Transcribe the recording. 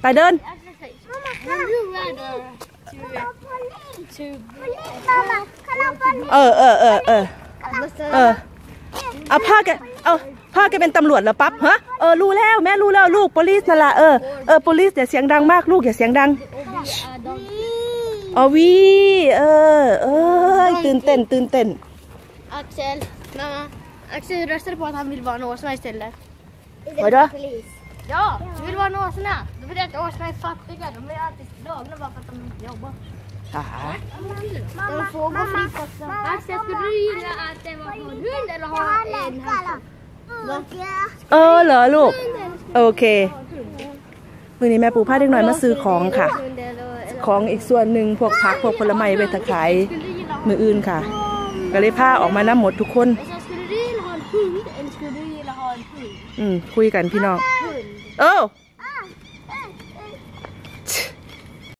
ไปเดินเออเออเออเออเออเอาพ่อแกเอาพ่อแกเป็นตำรวจแล้วปั๊บฮะเออรู้แล้วแม่รู้แล้วลูกโปลิสนั่นละเออเออโปลิสอย่าเสียงดังมากลูกอย่าเสียงดังอวีเออเออตื่นเต้นตื่นเต้น Axel, ซลมา a ั x e l ลรัสเซ p พอทำมิลว i l l สไม่เสร็จแล้ว v a d är det? Ja, d u vill vara en åsna. Då vill jag att åsna är fattiga. De blir alltid slagna bara för att de inte jobbar. m a m m a De får gå m r i o c m s å Axel, skulle du gilla att det var en hund eller ha en hund? เออเหรอลูก โอเค มือนี้แม่ปูพาเด็กหน่อยมาซื้อของค่ะ ของอีกส่วนหนึ่งพวกผักพวกผลไม้เวทขายมืออื่นค่ะก็เลยพาออกมาน้ำหมดทุกคนอืมคุยกันพี่น้องเออ